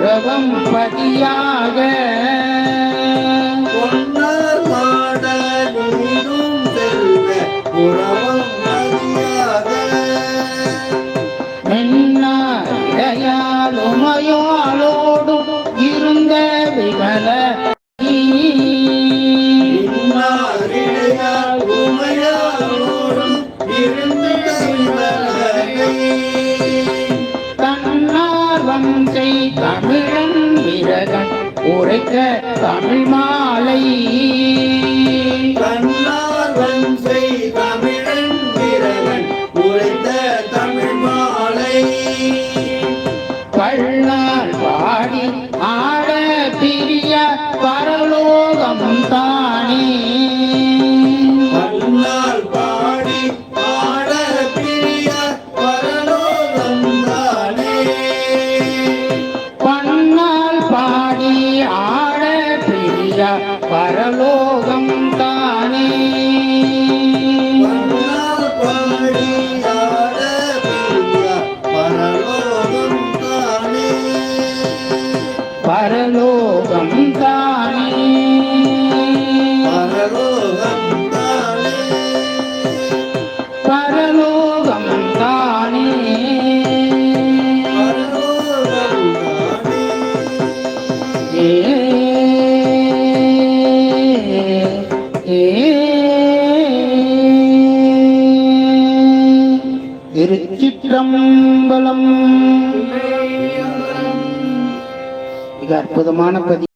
உறவம் பதியாக. பொன்னர் செல்வ உறவம் இடையாளுமையாளோடும் தமிழன் விரகன் உரைக்க தமிழ் மாலை. ஆட பிரிய பரலோகம் தானே. பரலோகம் தானே. திருச்சிற்றம்பலம். மிக அற்புதமான பதி